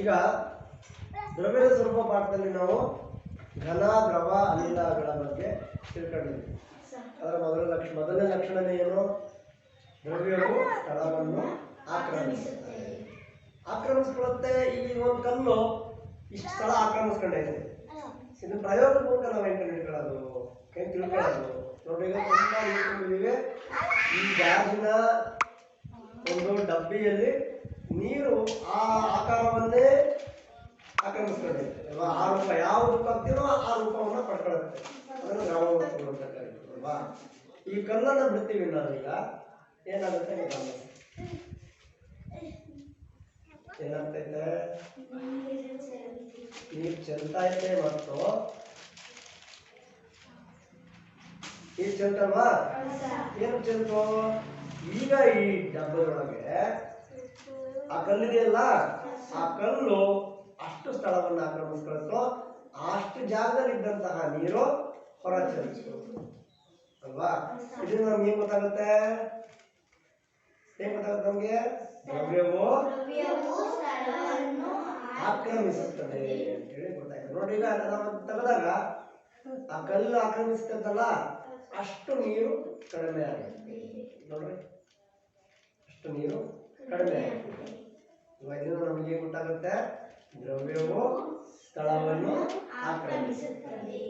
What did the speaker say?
ಈಗ ದ್ರವ್ಯದ ಸ್ವರೂಪ ಪಾಠದಲ್ಲಿ ನಾವು ಘನ, ದ್ರವ, ಅನಿಲಗಳ ಬಗ್ಗೆ ತಿಳ್ಕೊಂಡಿದ್ವಿ ಅದರ ಮೊದಲ ಲಕ್ಷ, ಮೊದಲನೇ ಲಕ್ಷಣನೇ ಏನು? ದ್ರವ್ಯವು ಸ್ಥಳವನ್ನು ಆಕ್ರಮಿಸುತ್ತೆ ಆಕ್ರಮಿಸ್ಕೊಳ್ಳುತ್ತೆ, ಇಲ್ಲಿ ಒಂದು ಕಲ್ಲು, ಇಷ್ಟು ಸ್ಥಳ ಆಕ್ರಮಿಸ್ಕೊಂಡೈತೆ ಇದು ಪ್ರಯೋಗ ಮೂಲಕ ನಾವು ಹೆಂಗೆ ಕಂಡುಹಿಡ್ಕೊಳ್ಳೋದು? ಹೆಂಗೆ ತಿಳ್ಕೊಳ್ಳೋದು? ನೋಡಿ, ಈಗ ತುಂಬ ಈ ಗಾಜಿನ ಒಂದು ಡಬ್ಬಿಯಲ್ಲಿ ನೀರು ಆ ಆಕಾರವನ್ನೇ ಆಕ್ರಮಿಸ್ತದೆ ಅಲ್ವಾ? ಆ ರೂಪ ಯಾವ ರೂಪ ಆಗ್ತೀರೋ ಆ ರೂಪವನ್ನು ಪಡ್ಕೊಳ್ಳುತ್ತೆ. ಅದನ್ನು ನಾವು ಅಂತ ಕರೀತೀವಿ ಅಲ್ವಾ? ಈ ಕಲ್ಲನ್ನ ಬಿಡ್ತೀವಿ ನಾವೀಗ ಏನಾಗುತ್ತೆ ಏನಾಗ್ತೈತೆ ನೀರು ಚೆಲ್ತಾ ಐತೆ ಮತ್ತು ನೀರು ಚೆಲ್ತಲ್ವಾ? ಏನು ಚೆಲ್ತು? ಈಗ ಈ ಡಬ್ಬದೊಳಗೆ ಆ ಕಲ್ಲಿದೆಯಲ್ಲ ಆ ಕಲ್ಲು ಅಷ್ಟು ಸ್ಥಳವನ್ನು ಆಕ್ರಮಿಸ್ಕೊಳ್ತು ಅಷ್ಟು ಜಾಗದಲ್ಲಿ ಇದ್ದಂತಹ ನೀರು ಹೊರ ಅಲ್ವಾ? ಇದರಿಂದ ನಮ್ಗೆ ಏನ್ ಗೊತ್ತಾಗುತ್ತೆ? ಏನ್ ಗೊತ್ತಾಗುತ್ತೆ ನಮ್ಗೆ? ದ್ರವ್ಯವು ಆಕ್ರಮಿಸುತ್ತದೆ ಅಂತ ಹೇಳಿ ಗೊತ್ತಾಯ್ತು. ನೋಡಿ ಈಗ ನಾವು ತೆಗೆದಾಗ ಆ ಕಲ್ಲು ಆಕ್ರಮಿಸ್ತದಲ್ಲ ಅಷ್ಟು ನೀರು ಕಡಿಮೆ ಆಗುತ್ತೆ. ನೋಡ್ರಿ. ಅಷ್ಟು ನೀರು ಕಡಿಮೆ ಆಗುತ್ತೆ. ಇವಾಗ ಇದರಿಂದ ನಮಗೆ ಗೊತ್ತಾಗುತ್ತೆ? ದ್ರವ್ಯವು ಸ್ಥಳವನ್ನು ಆಕ್ರಮಿಸುತ್ತದೆ.